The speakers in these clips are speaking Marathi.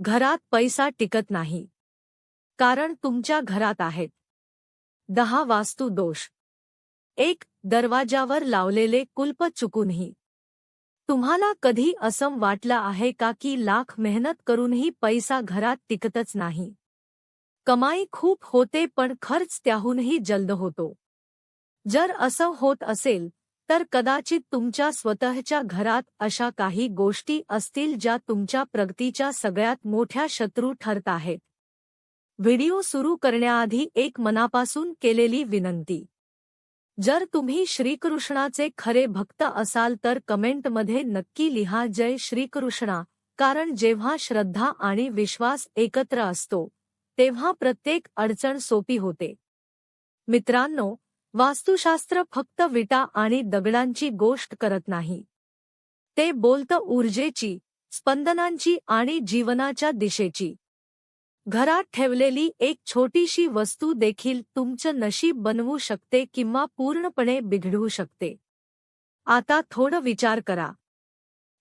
घरात पैसा टिकत नाही. कारण तुमच्या घरात आहेत. दहा वास्तू दोष. एक दरवाजावर लावलेले कुल्प चुकूनही. तुम्हाला कधी असं वाटलं आहे का की लाख मेहनत करूनही पैसा घरात टिकतच नाही? कमाई खूप होते पण खर्च त्याहूनही जल्द होतो. जर असं होत असेल तर कदाचित तुमच्या स्वतःच्या घरात अशा काही गोष्टी असतील ज्या तुमच्या प्रगतीच्या सगळ्यात मोठ्या शत्रू ठरत आहेत. व्हिडिओ सुरू करण्याआधी एक मनापासून केलेली विनंती. जर तुम्ही श्रीकृष्णाचे खरे भक्त असाल तर कमेंटमध्ये नक्की लिहा जय श्रीकृष्णा कारण जेव्हा श्रद्धा आणि विश्वास एकत्र असतो तेव्हा प्रत्येक अडचण सोपी होते. मित्रांनो वास्तुशास्त्र फक्त विटा आणि दगडांची गोष्ट करत नाही. ते बोलतं ऊर्जेची स्पंदनांची आणि जीवनाच्या दिशेची. घरात ठेवलेली एक छोटीशी वस्तू देखील तुमचं नशीब बनवू शकते किंवा पूर्णपणे बिघडवू शकते. आता थोडं विचार करा.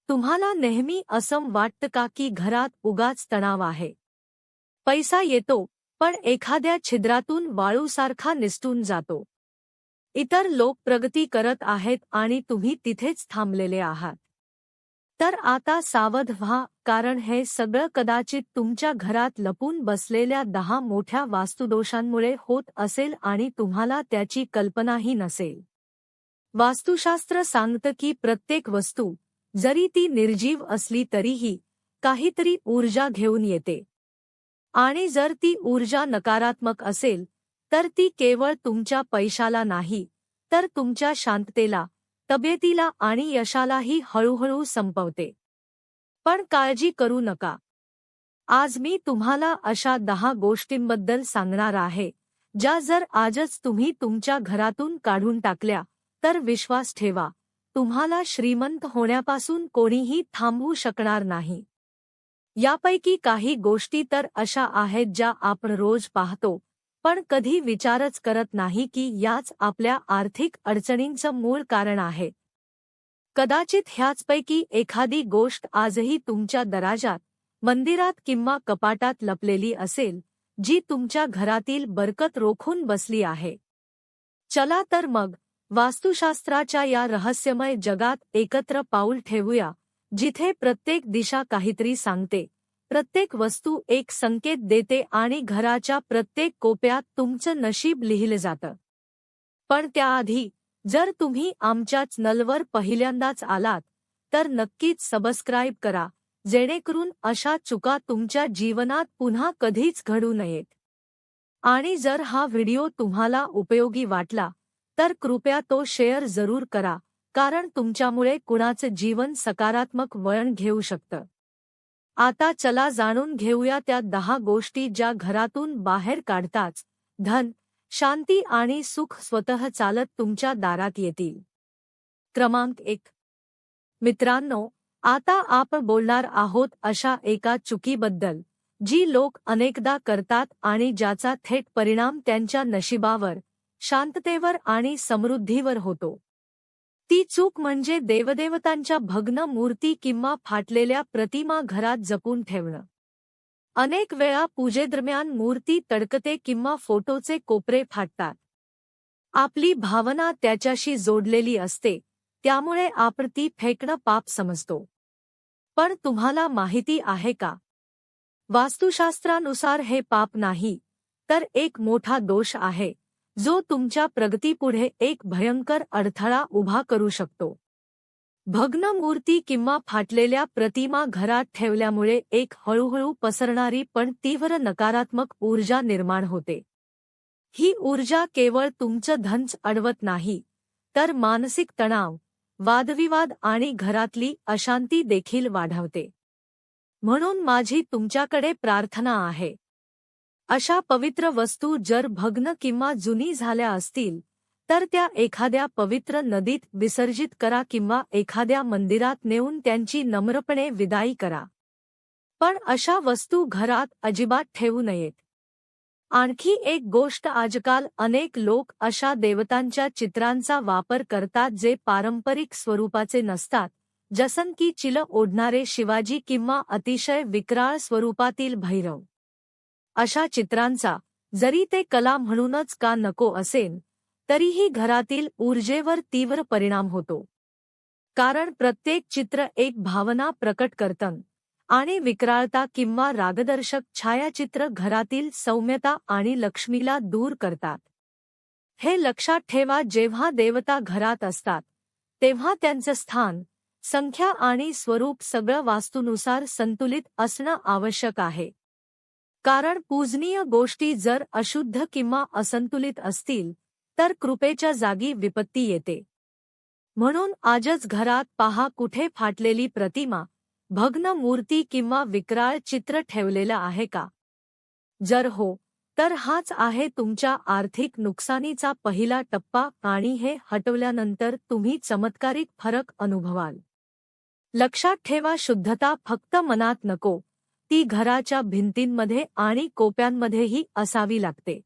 तुम्हाला नेहमी असं वाटतं का की घरात उगाच तणाव आहे? पैसा येतो पण एखाद्या छिद्रातून वाळूसारखा निसटून जातो. इतर लोक प्रगती करत आहेत आणि तुम्ही तिथेच थांबलेले आहात. तर आता सावध व्हा कारण हे सगळं कदाचित तुमच्या घरात लपून बसलेल्या दहा मोठ्या वास्तुदोषांमुळे होत असेल आणि तुम्हाला त्याची कल्पनाही नसेल. वास्तुशास्त्र सांगतं की प्रत्येक वस्तू जरी ती निर्जीव असली तरीही काहीतरी ऊर्जा घेऊन येते. आणि जर ती ऊर्जा नकारात्मक असेल तर ती केवळ तुमच्या पैशाला नाही तर तुमच्या शांततेला तब्येतीला आणि यशालाही हळूहळू संपवते. पण काळजी करू नका. आज मी तुम्हाला अशा दहा गोष्टींबद्दल सांगणार आहे ज्या जर आजच तुम्ही तुमच्या घरातून काढून टाकल्या तर विश्वास ठेवा तुम्हाला श्रीमंत होण्यापासून कोणीही थांबवू शकणार नाही. यापैकी काही गोष्टी तर अशा आहेत ज्या आपण रोज पाहतो पण कधी विचारच करत नाही की याच आपल्या आर्थिक अडचणींचं मूळ कारण आहे. कदाचित ह्याचपैकी एखादी गोष्ट आजही तुमच्या दराजात मंदिरात किंवा कपाटात लपलेली असेल जी तुमच्या घरातील बरकत रोखून बसली आहे. चला तर मग वास्तुशास्त्राच्या या रहस्यमय जगात एकत्र पाऊल ठेवूया जिथे प्रत्येक दिशा काहीतरी सांगते. प्रत्येक वस्तू एक संकेत देते आणि घराच्या प्रत्येक कोप्यात तुमचं नशीब लिहिलं जातं. पण त्याआधी जर तुम्ही आमच्याच नलवर पहिल्यांदाच आलात तर नक्कीच सबस्क्राईब करा जेणेकरून अशा चुका तुमच्या जीवनात पुन्हा कधीच घडू नयेत. आणि जर हा व्हिडिओ तुम्हाला उपयोगी वाटला तर कृपया तो शेअर जरूर करा कारण तुमच्यामुळे कुणाचं जीवन सकारात्मक वळण घेऊ शकतं. आता चला जाणून घेऊया त्या दहा गोष्टी ज्या घरातून बाहेर काढताच धन शांती आणि सुख स्वतः चालत तुमच्या दारात येतील. क्रमांक एक. मित्रांनो आता आपण बोलणार आहोत अशा एका चुकीबद्दल जी लोक अनेकदा करतात आणि ज्याचा थेट परिणाम त्यांच्या नशिबावर शांततेवर आणि समृद्धीवर होतो. ती चूक म्हणजे देवदेवतांच्या भग्न मूर्ती किंवा फाटलेल्या प्रतिमा घरात जपून ठेवणं. अनेक वेळा पूजेदरम्यान मूर्ती तडकते किंवा फोटोचे कोपरे फाटतात. आपली भावना त्याच्याशी जोडलेली असते त्यामुळे आपण ती फेकणं पाप समजतो. पण तुम्हाला माहिती आहे का? वास्तुशास्त्रानुसार हे पाप नाही तर एक मोठा दोष आहे. जो तुमच्या प्रगतीपुढे एक भयंकर अडथळा उभा करू शकतो. भग्न मूर्ती किंवा फाटलेल्या प्रतिमा घरात ठेवल्यामुळे एक हळूहळू पसरणारी पण तीव्र नकारात्मक ऊर्जा निर्माण होते. ही ऊर्जा केवळ तुमचं धनच अडवत नाही तर मानसिक तणाव वादविवाद आणि घरातली अशांती देखील वाढवते. म्हणून माझी तुमच्याकडे प्रार्थना आहे. अशा पवित्र वस्तू जर भग्न किंवा जुनी झाल्या असतील तर त्या एखाद्या पवित्र नदीत विसर्जित करा किंवा एखाद्या मंदिरात नेऊन त्यांची नम्रपणे विदाई करा. पण अशा वस्तू घरात अजिबात ठेवू नयेत. आणखी एक गोष्ट आजकाल अनेक लोक अशा देवतांच्या चित्रांचा वापर करतात जे पारंपरिक स्वरूपाचे नसतात जसन की चिल ओढणारे शिवाजी किंवा अतिशय विक्राळ स्वरूपातील भैरव. अशा चित्रांचा जरी ते कला म्हणूनच का नको असेल तरीही घरातील ऊर्जेवर तीव्र परिणाम होतो. कारण प्रत्येक चित्र एक भावना प्रकट करतं आणि विक्राळता किंवा रागदर्शक छायाचित्र घरातील सौम्यता आणि लक्ष्मीला दूर करतात. हे लक्षात ठेवा जेव्हा देवता घरात असतात तेव्हा त्यांचं स्थान संख्या आणि स्वरूप सगळं वास्तूनुसार संतुलित असणं आवश्यक आहे. कारण पूजनीय गोष्टी जर अशुद्ध किंवा असंतुलित असतील तर कृपेच्या जागी विपत्ती येते. म्हणून आजच घरात पहा कुठे फाटलेली प्रतिमा भग्न मूर्ती किंवा विक्राळ चित्र ठेवलेलं आहे का? जर हो तर हाच आहे तुमच्या आर्थिक नुकसानीचा पहिला टप्पा आणि हे हटवल्यानंतर तुम्ही चमत्कारिक फरक अनुभवाल. लक्षात ठेवा शुद्धता फक्त मनात नको ती घराच्या भिंतींमध्ये आणि कोप्यांमध्येही असावी लागते.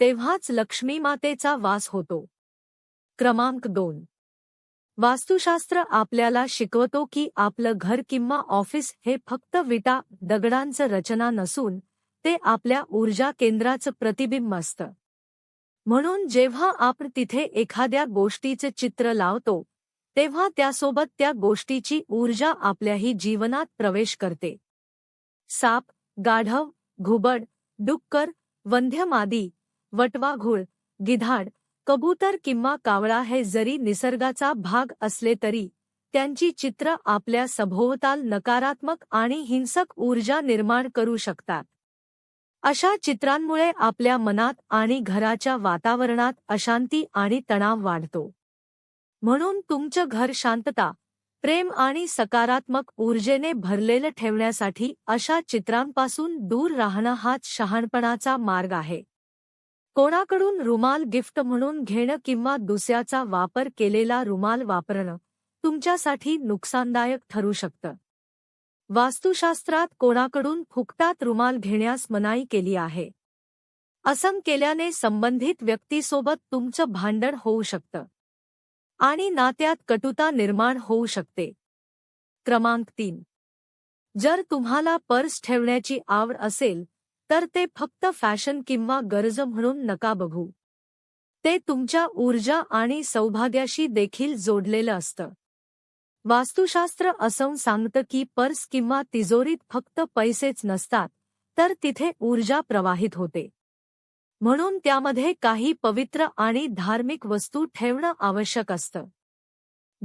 तेव्हाच लक्ष्मी मातेचा वास होतो. क्रमांक दोन. वास्तुशास्त्र आपल्याला शिकवतो की आपलं घर किंवा ऑफिस हे फक्त विटा दगडांचं रचना नसून ते आपल्या ऊर्जा केंद्राचं प्रतिबिंब असतं. म्हणून जेव्हा आपण तिथे एखाद्या गोष्टीचे चित्र लावतो तेव्हा त्यासोबत त्या गोष्टीची ऊर्जा आपल्याही जीवनात प्रवेश करते. साप गाढव घुबड डुक्कर वंध्यमादी वटवाघूळ गिधाड कबूतर किंवा कावळा हे जरी निसर्गाचा भाग असले तरी त्यांची चित्र आपल्या सभोवताल नकारात्मक आणि हिंसक ऊर्जा निर्माण करू शकतात. अशा चित्रांमुळे आपल्या मनात आणि घराच्या वातावरणात अशांती आणि तणाव वाढतो. म्हणून तुमचं घर शांतता प्रेम आणि सकारात्मक ऊर्जेने भरलेलं ठेवण्यासाठी अशा चित्रांपासून दूर राहणं हाच शहाणपणाचा मार्ग आहे. कोणाकडून रुमाल गिफ्ट म्हणून घेणं किंवा दुसऱ्याचा वापर केलेला रुमाल वापरणं तुमच्यासाठी नुकसानदायक ठरू शकतं. वास्तुशास्त्रात कोणाकडून फुकटात रुमाल घेण्यास मनाई केली आहे. असं केल्याने संबंधित व्यक्तीसोबत तुमचं भांडण होऊ शकतं. आणि नात्यात कटुता निर्माण होऊ शकते. क्रमांक तीन. जर तुम्हाला पर्स ठेवण्याची आवड असेल तर ते फक्त फॅशन किंवा गरज म्हणून नका बघू. ते तुमच्या ऊर्जा आणि सौभाग्याशी देखील जोडलेलं असतं. वास्तुशास्त्र असं सांगतं की पर्स किंवा तिजोरीत फक्त पैसेच नसतात तर तिथे ऊर्जा प्रवाहित होते. म्हणून त्यामध्ये काही पवित्र आणि धार्मिक वस्तू ठेवणं आवश्यक असतं.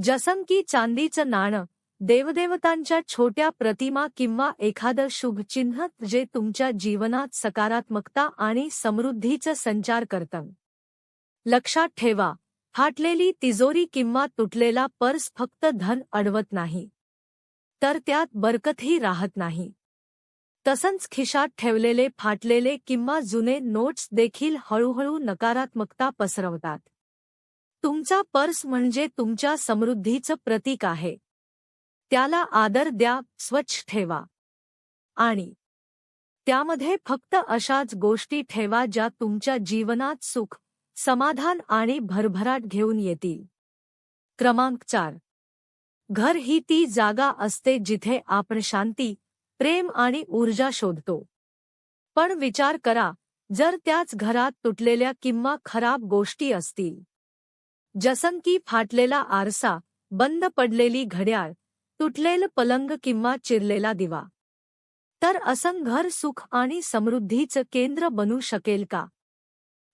जसं की चांदीचं नाणं देवदेवतांच्या छोट्या प्रतिमा किंवा एखादं शुभचिन्ह जे तुमच्या जीवनात सकारात्मकता आणि समृद्धीचं संचार करतं. लक्षात ठेवा फाटलेली तिजोरी किंवा तुटलेला पर्स फक्त धन अडवत नाही. तर त्यात बरकतही राहत नाही. तसंच खिशात ठेवलेले फाटलेले किंवा जुने नोट्स देखील हळूहळू नकारात्मकता पसरवतात. तुमचा पर्स म्हणजे तुमच्या समृद्धीचं प्रतीक आहे. त्याला आदर द्या स्वच्छ ठेवा. आणि त्यामध्ये फक्त अशाच गोष्टी ठेवा ज्या तुमच्या जीवनात सुख समाधान आणि भरभराट घेऊन येतील. क्रमांक चार. घर ही ती जागा असते जिथे आपण शांती प्रेम आणि ऊर्जा शोधतो. पण विचार करा जर त्याच घरात तुटलेल्या किंवा खराब गोष्टी असतील. जसं की फाटलेला आरसा बंद पडलेली घड्याळ तुटलेलं पलंग किंवा चिरलेला दिवा. तर असं घर सुख आणि समृद्धीचं केंद्र बनू शकेल का?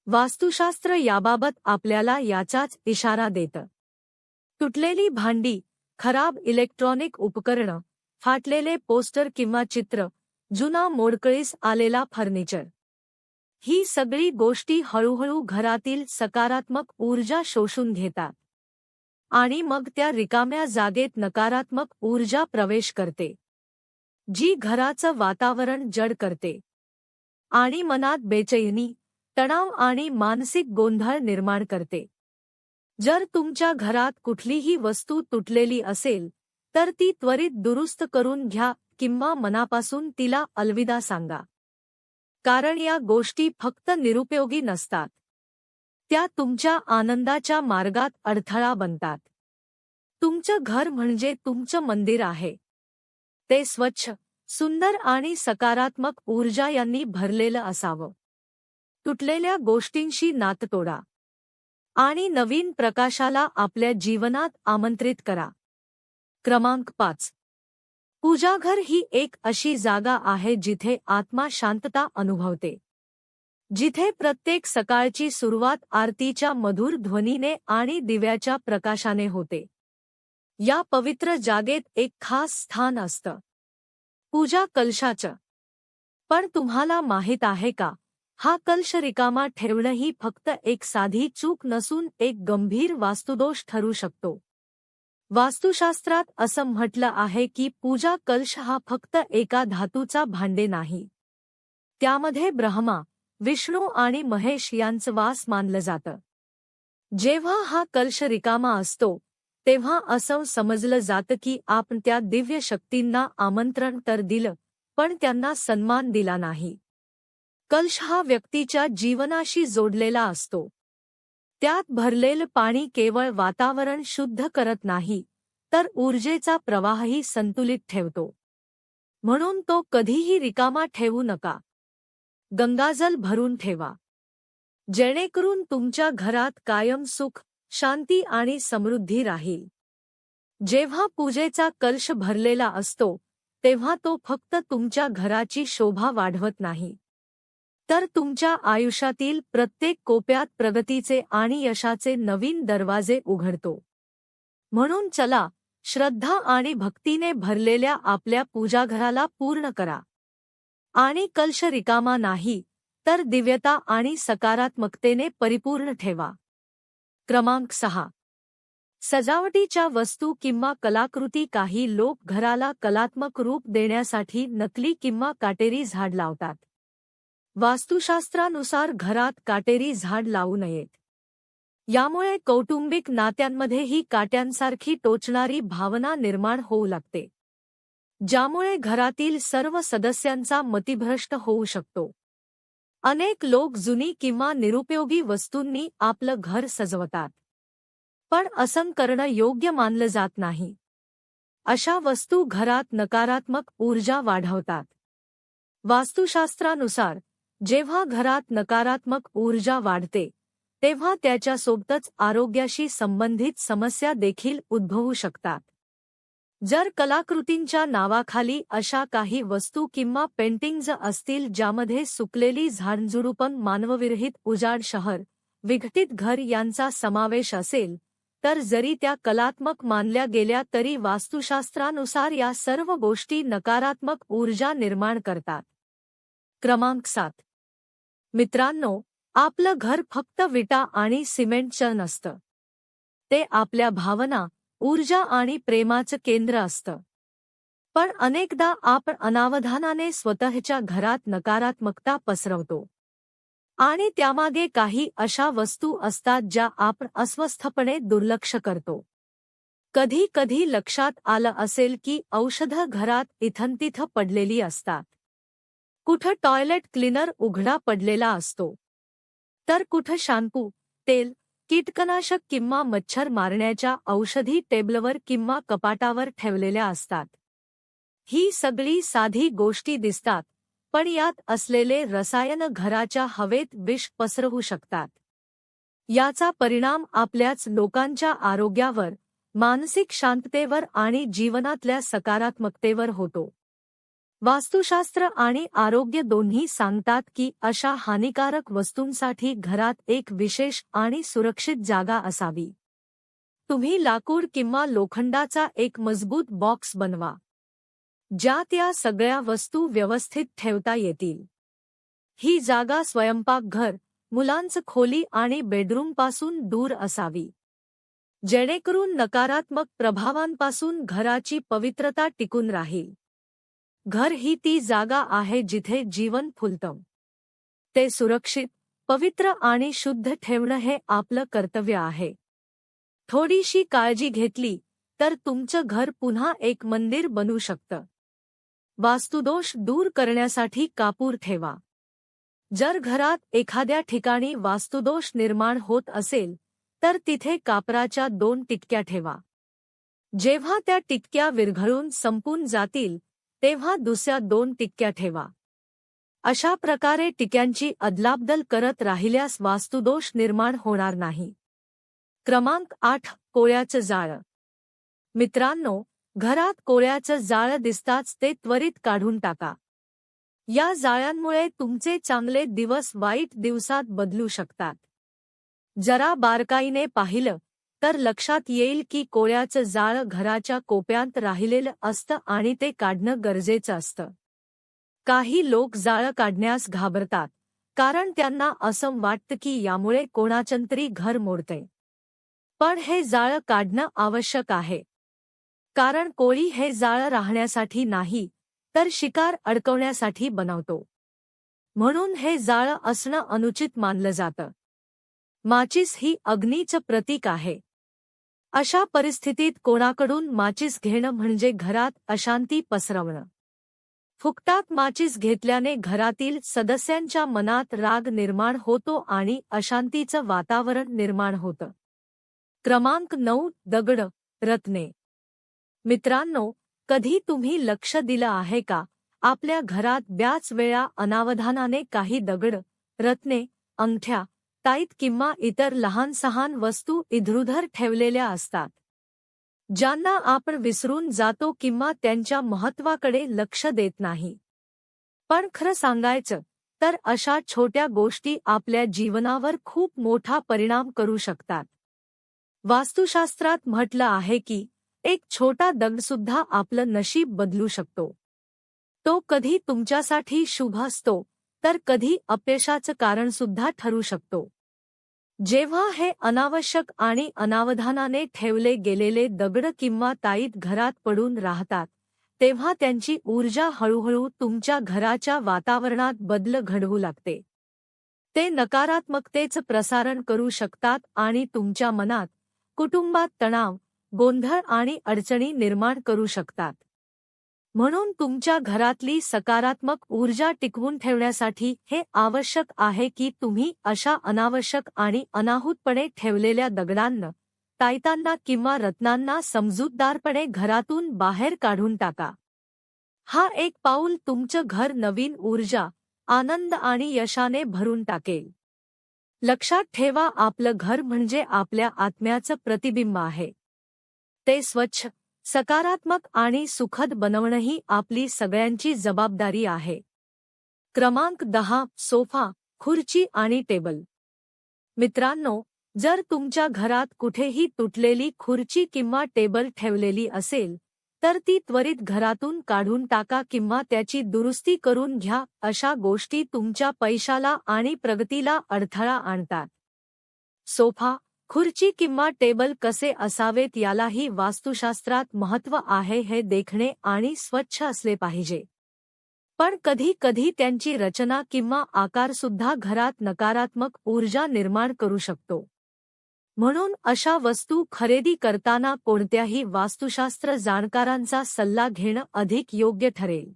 वास्तुशास्त्र याबाबत आपल्याला याचाच इशारा देतं. तुटलेली भांडी खराब इलेक्ट्रॉनिक उपकरणं फाटलेले पोस्टर किंवा चित्र जुना मोडकळीस आलेला फर्निचर. ही सगळी गोष्टी हळूहळू घरातील सकारात्मक ऊर्जा शोषून घेतात. आणि मग त्या रिकाम्या जागेत नकारात्मक ऊर्जा प्रवेश करते. जी घराचं वातावरण जड करते. आणि मनात बेचैनी तणाव आणि मानसिक गोंधळ निर्माण करते. जर तुमच्या घरात कुठलीही वस्तू तुटलेली असेल तर ती त्वरित दुरुस्त करून घ्या किंवा मनापासून तिला अलविदा सांगा. कारण या गोष्टी फक्त निरुपयोगी नसतात. त्या तुमच्या आनंदाच्या मार्गात अडथळा बनतात. तुमचं घर म्हणजे तुमचं मंदिर आहे. ते स्वच्छ सुंदर आणि सकारात्मक ऊर्जा यांनी भरलेलं असावं. तुटलेल्या गोष्टींशी नात तोडा. आणि नवीन प्रकाशाला आपल्या जीवनात आमंत्रित करा. क्रमांक पाच. पूजाघर ही एक अशी जागा आहे जिथे आत्मा शांतता अनुभवते. जिथे प्रत्येक सकाळची सुरुवात आरतीच्या मधुर ध्वनीने आणि दिव्याच्या प्रकाशाने होते. या पवित्र जागेत एक खास स्थान असतं. पूजा कलशाचं. पण तुम्हाला माहीत आहे का? हा कलश रिकामा ठेवणं ही फक्त एक साधी चूक नसून एक गंभीर वास्तुदोष ठरू शकतो. वास्तुशास्त्रात असं म्हटलं आहे की पूजा कलश हा फक्त एका धातूचा भांडे नाही. त्यामध्ये ब्रह्मा विष्णू आणि महेश यांचं वास मानलं जातं. जेव्हा हा कलश रिकामा असतो तेव्हा असं समजलं जातं की आपण त्या दिव्य शक्तींना आमंत्रण तर दिलं पण त्यांना सन्मान दिला नाही. कलश हा व्यक्तीच्या जीवनाशी जोडलेला असतो. त्यात भरलेलं पाणी केवळ वातावरण शुद्ध करत नाही तर ऊर्जेचा प्रवाहही संतुलित ठेवतो. म्हणून तो कधीही रिकामा ठेवू नका. गंगाजल भरून ठेवा. जेणेकरून तुमच्या घरात कायम सुख शांती आणि समृद्धी राहील. जेव्हा पूजेचा कलश भरलेला असतो तेव्हा तो फक्त तुमच्या घराची शोभा वाढवत नाही. तर तुमच्या आयुष्यातील प्रत्येक कोप्यात प्रगतीचे आणि यशाचे नवीन दरवाजे उघडतो. म्हणून चला श्रद्धा आणि भक्तीने भरलेल्या आपल्या पूजाघराला पूर्ण करा. आणि कलश रिकामा नाही तर दिव्यता आणि सकारात्मकतेने परिपूर्ण ठेवा. क्रमांक सहा. सजावटीच्या वस्तू किंवा कलाकृती काही लोक घराला कलात्मक रूप देण्यासाठी नकली किंवा काटेरी झाड लावतात. वास्तुशास्त्रानुसार घरात काटेरी झाड लावू नयेत. यामुळे कौटुंबिक नात्यांमध्येही काट्यांसारखी टोचणारी भावना निर्माण होऊ लागते. ज्यामुळे घरातील सर्व सदस्यांचा मतिभ्रष्ट होऊ शकतो. अनेक लोक जुनी किंवा निरुपयोगी वस्तूंनी आपलं घर सजवतात. पण असं करणं योग्य मानलं जात नाही. अशा वस्तू घरात नकारात्मक ऊर्जा वाढवतात. वास्तुशास्त्रानुसार जेव्हा घरात नकारात्मक ऊर्जा वाढते तेव्हा त्याच्यासोबतच आरोग्याशी संबंधित समस्या देखील उद्भवू शकतात. जर कलाकृतींच्या नावाखाली अशा काही वस्तू किंवा पेंटिंग्ज असतील ज्यामध्ये सुकलेली झाडझुडूपण मानवविरहित उजाड शहर विघटित घर यांचा समावेश असेल तर जरी त्या कलात्मक मानल्या गेल्या तरी वास्तुशास्त्रानुसार या सर्व गोष्टी नकारात्मक ऊर्जा निर्माण करतात. क्रमांक सात. मित्रांनो आपलं घर फक्त विटा आणि सिमेंटचं नसतं. ते आपल्या भावना ऊर्जा आणि प्रेमाचं केंद्र असतं. पण अनेकदा आपण अनावधानाने स्वतःच्या घरात नकारात्मकता पसरवतो. आणि त्यामागे काही अशा वस्तू असतात ज्या आपण अस्वस्थपणे दुर्लक्ष करतो. कधी कधी लक्षात आलं असेल की औषधं घरात इथंतिथं पडलेली असतात. कुठं टॉयलेट क्लीनर उघडा पडलेला असतो? तर कुठं शॅम्पू तेल कीटकनाशक किंवा मच्छर मारण्याच्या औषधी टेबलवर किंवा कपाटावर ठेवलेल्या असतात. ही सगळी साधी गोष्टी दिसतात पण यात असलेले रसायन घराच्या हवेत विष पसरवू शकतात. याचा परिणाम आपल्याच लोकांच्या आरोग्यावर मानसिक शांततेवर आणि जीवनातल्या सकारात्मकतेवर होतो. वास्तुशास्त्र आणि आरोग्य दोन्ही सांगतात की अशा हानिकारक वस्तूंसाठी घरात एक विशेष आणि सुरक्षित जागा असावी. तुम्ही लाकूड किंवा लोखंडाचा एक मजबूत बॉक्स बनवा ज्यात या सगळ्या वस्तू व्यवस्थित ठेवता येतील. ही जागा स्वयंपाकघर मुलांचं खोली आणि बेडरूमपासून दूर असावी. जेणेकरून नकारात्मक प्रभावांपासून घराची पवित्रता टिकून राहील. घर ही ती जागा आहे जिथे जीवन फुलतं. ते सुरक्षित पवित्र आणि शुद्ध ठेवणं हे आपलं कर्तव्य आहे. थोडीशी काळजी घेतली तर तुमचं घर पुन्हा एक मंदिर बनू शकतं. वास्तुदोष दूर करण्यासाठी कापूर ठेवा. जर घरात एखाद्या ठिकाणी वास्तुदोष निर्माण होत असेल तर तिथे कापराच्या दोन टिटक्या ठेवा. जेव्हा त्या टिटक्या विरघळून संपून जातील तेव्हा दुसऱ्या दोन टिक्क्या ठेवा. अशा प्रकारे टिक्यांची अदलाबदल करत राहिल्यास वास्तुदोष निर्माण होणार नाही. क्रमांक आठ कोळ्याचं जाळं. मित्रांनो घरात कोळ्याचं जाळं दिसताच ते त्वरित काढून टाका. या जाळ्यांमुळे तुमचे चांगले दिवस वाईट दिवसात बदलू शकतात. जरा बारकाईने पाहिलं तर लक्षात येईल की कोळ्याचं जाळं घराच्या कोप्यांत राहिलेलं असतं आणि ते काढणं गरजेचं असतं. काही लोक जाळं काढण्यास घाबरतात कारण त्यांना असं वाटतं की यामुळे कोणाचंतरी घर मोडते पण हे जाळं काढणं आवश्यक आहे. कारण कोळी हे जाळं राहण्यासाठी नाही तर शिकार अडकवण्यासाठी बनवतो. म्हणून हे जाळं असणं अनुचित मानलं जातं. माचीस ही अग्नीचं प्रतीक आहे. अशा परिस्थितीत कोणाकडून माचीस घेणं म्हणजे घरात अशांती पसरवणं. फुकटात माचीस घेतल्याने घरातील सदस्यांच्या मनात राग निर्माण होतो आणि अशांतीचं वातावरण निर्माण होतं. क्रमांक नऊ दगड रत्ने. मित्रांनो कधी तुम्ही लक्ष दिलं आहे का? आपल्या घरात ब्याच वेळा अनावधानाने काही दगड रत्ने अंगठ्या ताईत किंवा इतर लहान सहान वस्तू इधरुधर ठेवलेल्या असतात. ज्यांना आपण विसरून जातो किंवा त्यांच्या महत्वाकडे लक्ष देत नाही. पण खरं सांगायचं तर अशा छोट्या गोष्टी आपल्या जीवनावर खूप मोठा परिणाम करू शकतात. वास्तुशास्त्रात म्हटलं आहे की एक छोटा दगडसुद्धा आपलं नशीब बदलू शकतो. तो कधी तुमच्यासाठी शुभ असतो तर कधी अपयशाचं कारणसुद्धा ठरू शकतो. जेव्हा हे अनावश्यक आणि अनावधानाने ठेवले गेलेले दगड किंवा ताईत घरात पडून राहतात तेव्हा त्यांची ऊर्जा हळूहळू तुमच्या घराच्या वातावरणात बदल घडवू लागते. ते नकारात्मकतेच प्रसारण करू शकतात आणि तुमच्या मनात कुटुंबात तणाव गोंधळ आणि अडचणी निर्माण करू शकतात. म्हणून तुमच्या घरातली सकारात्मक ऊर्जा टिकवून ठेवण्यासाठी हे आवश्यक आहे की तुम्ही अशा अनावश्यक आणि अनाहूतपणे ठेवलेल्या दगडांना तायतांना किंवा रत्नांना समजूतदारपणे घरातून बाहेर काढून टाका. हा एक पाऊल तुमचं घर नवीन ऊर्जा आनंद आणि यशाने भरून टाकेल. लक्षात ठेवा आपलं घर म्हणजे आपल्या आत्म्याचं प्रतिबिंब आहे. ते स्वच्छ सकारात्मक आणि सुखद बनवणंही आपली सगळ्यांची जबाबदारी आहे. क्रमांक दहा सोफा खुर्ची आणि टेबल. मित्रांनो जर तुमच्या घरात कुठेही तुटलेली खुर्ची किंवा टेबल ठेवलेली असेल तर ती त्वरित घरातून काढून टाका किंवा त्याची दुरुस्ती करून घ्या अशा गोष्टी तुमच्या पैशाला आणि प्रगतीला अडथळा आणतात. सोफा खुर्ची किंवा टेबल कसे असावेत यालाही वास्तुशास्त्रात महत्त्व आहे हे देखणे आणि स्वच्छ असले पाहिजे. पण कधी कधी त्यांची रचना किंवा आकारसुद्धा घरात नकारात्मक ऊर्जा निर्माण करू शकतो. म्हणून अशा वस्तू खरेदी करताना कोणत्याही वास्तुशास्त्र जाणकारांचा सल्ला घेणं अधिक योग्य ठरेल.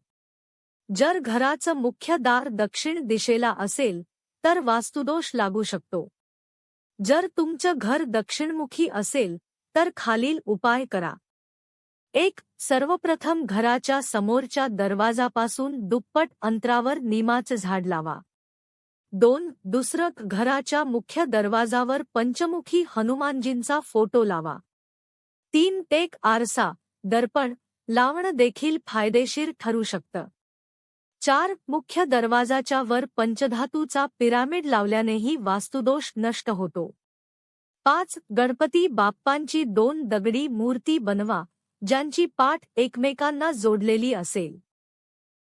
जर घराचं मुख्य दार दक्षिण दिशेला असेल तर वास्तुदोष लागू शकतो. जर तुमचं घर दक्षिणमुखी असेल तर खालील उपाय करा. एक सर्वप्रथम घराच्या समोरच्या दरवाजापासून दुप्पट अंतरावर निमाचं झाड लावा. दोन दुसरं घराच्या मुख्य दरवाजावर पंचमुखी हनुमानजींचा फोटो लावा. तीन टेक आरसा दर्पण लावणं देखील फायदेशीर ठरू शकतं. चार मुख्य दरवाजाच्या वर पंचधातूचा पिरामिड लावल्यानेही वास्तुदोष नष्ट होतो. पाच गणपती बाप्पांची दोन दगडी मूर्ती बनवा ज्यांची पाठ एकमेकांना जोडलेली असेल.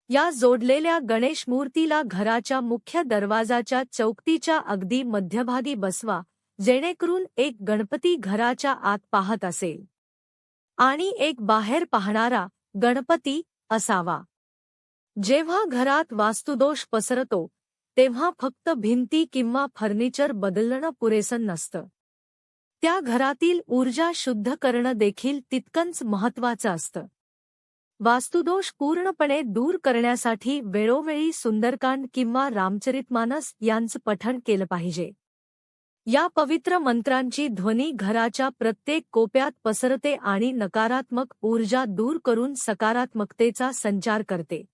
या जोडलेल्या गणेश मूर्तीला घराच्या मुख्य दरवाजाच्या चौकटीच्या अगदी मध्यभागी बसवा जेणेकरून एक गणपती घराच्या आत पाहत असेल. आणि एक बाहेर पाहणारा गणपती असावा. जेव्हा घरात वास्तुदोष पसरतो तेव्हा फक्त भिंती किंवा फर्निचर बदलणं पुरेसं नसतं. त्या घरातील ऊर्जा शुद्ध करणं देखील तितकंच महत्वाचं असतं. वास्तुदोष पूर्णपणे दूर करण्यासाठी वेळोवेळी सुंदरकांड किंवा रामचरितमानस यांचं पठण केलं पाहिजे. या पवित्र मंत्रांची ध्वनी घराच्या प्रत्येक कोप्यात पसरते आणि नकारात्मक ऊर्जा दूर करून सकारात्मकतेचा संचार करते.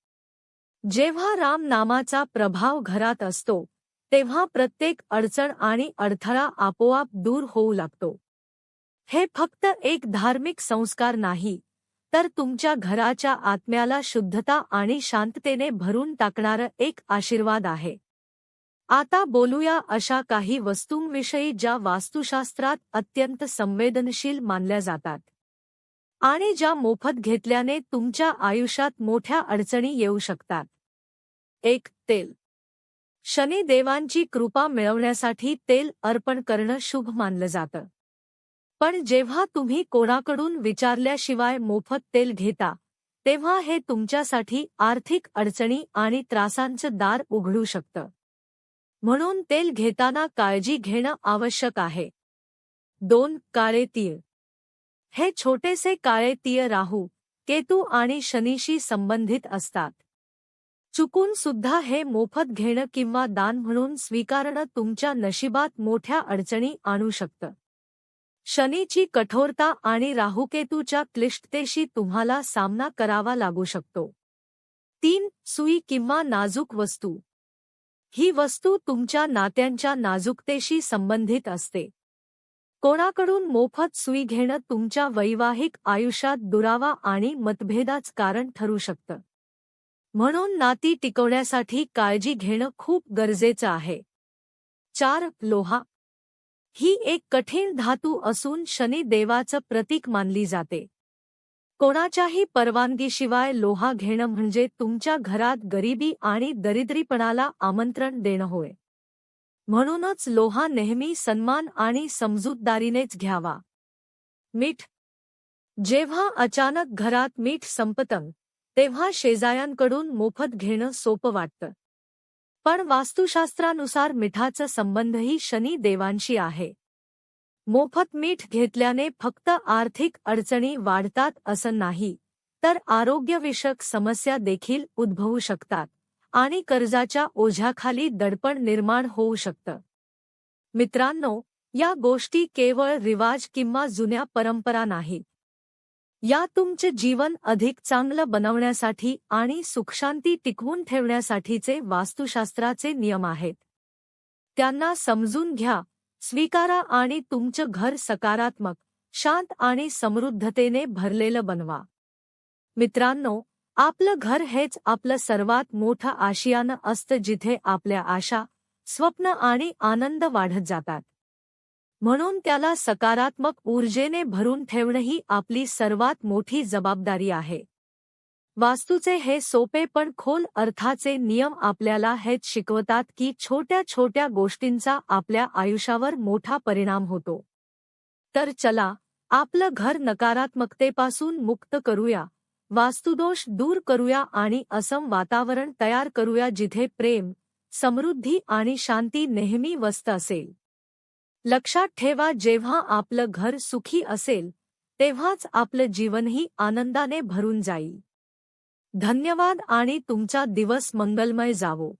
जेव्हा राम नामाचा प्रभाव घरात असतो तेव्हा प्रत्येक अडचण आणि अडथळा आपोआप दूर होऊ लागतो. हे फक्त एक धार्मिक संस्कार नाही तर तुमच्या घराच्या आत्म्याला शुद्धता आणि शांततेने भरून टाकणारं एक आशीर्वाद आहे. आता बोलूया अशा काही वस्तूंविषयी ज्या वास्तुशास्त्रात अत्यंत संवेदनशील मानल्या जातात. आणि ज्या मोफत घेतल्याने तुमच्या आयुष्यात मोठ्या अडचणी येऊ शकतात. एक तेल. शनिदेवांची कृपा मिळवण्यासाठी तेल अर्पण करणं शुभ मानलं जातं. पण जेव्हा तुम्ही कोणाकडून विचारल्याशिवाय मोफत तेल घेता तेव्हा हे तुमच्यासाठी आर्थिक अडचणी आणि त्रासांचं दार उघडू शकतं. म्हणून तेल घेताना काळजी घेणं आवश्यक आहे. दोन काळे तीळ. हे छोटेसे काळे तीळ राहू केतू आणि शनीशी संबंधित असतात. चुकून सुद्धा हे मोफत घेणं किंवा दान म्हणून स्वीकारणं तुमच्या नशिबात मोठ्या अडचणी आणू शकतं. शनीची कठोरता आणि राहुकेतूच्या क्लिष्टतेशी तुम्हाला सामना करावा लागू शकतो. तीन सुई किंवा नाजूक वस्तू. ही वस्तू तुमच्या नात्यांच्या नाजूकतेशी संबंधित असते. कोणाकडून मोफत सुई घेणं तुमच्या वैवाहिक आयुष्यात दुरावा आणि मतभेदाच कारण ठरू शकतं. म्हणून नाती टिकवण्यासाठी काळजी घेणं खूप गरजेचं आहे. चार लोहा. ही एक कठीण धातू असून शनी देवाचं प्रतीक मानली जाते. कोणाच्याही परवानगीशिवाय लोहा घेणं म्हणजे तुमच्या घरात गरिबी आणि दरिद्रीपणाला आमंत्रण देणं होय. म्हणूनच लोहा नेहमी सन्मान आणि समजूतदारीनेच घ्यावा. मीठ. जेव्हा अचानक घरात मीठ संपतं तेव्हा शेजायांकडून मोफत घेणं सोपं वाटतं. पण वास्तुशास्त्रानुसार मिठाचा संबंधही शनी देवांशी आहे. मोफत मीठ घेतल्याने फक्त आर्थिक अडचणी वाढतात असं नाही तर आरोग्यविषयक समस्या देखील उद्भवू शकतात आणि कर्जाच्या ओझ्याखाली दडपण निर्माण होऊ शकतं. मित्रांनो या गोष्टी केवळ रिवाज किंवा जुन्या परंपरा नाहीत या तुमचे जीवन अधिक चांगलं बनवण्यासाठी आणि सुखशांती टिकवून ठेवण्यासाठीचे वास्तुशास्त्राचे नियम आहेत. त्यांना समजून घ्या स्वीकारा आणि तुमचं घर सकारात्मक शांत आणि समृद्धतेने भरलेलं बनवा. मित्रांनो आपलं घर हेच आपलं सर्वात मोठं आशियानं असतं जिथे आपल्या आशा स्वप्न आणि आनंद वाढत जातात. म्हणून त्याला सकारात्मक ऊर्जेने भरून ठेवणंही आपली सर्वात मोठी जबाबदारी आहे. वास्तूचे हे सोपे पण खोल अर्थाचे नियम आपल्याला हेच शिकवतात की छोट्या छोट्या गोष्टींचा आपल्या आयुष्यावर मोठा परिणाम होतो. तर चला आपलं घर नकारात्मकतेपासून मुक्त करूया वास्तुदोष दूर करूया आणि असम वातावरण तयार करूया जिथे प्रेम समृद्धी आणि शांती नेहमी वस्त असेल. लक्षात ठेवा जेव्हा आपलं घर सुखी असेल तेव्हाच आपलं जीवनही आनंदाने भरून जाईल. धन्यवाद आणि तुमचा दिवस मंगलमय जावो.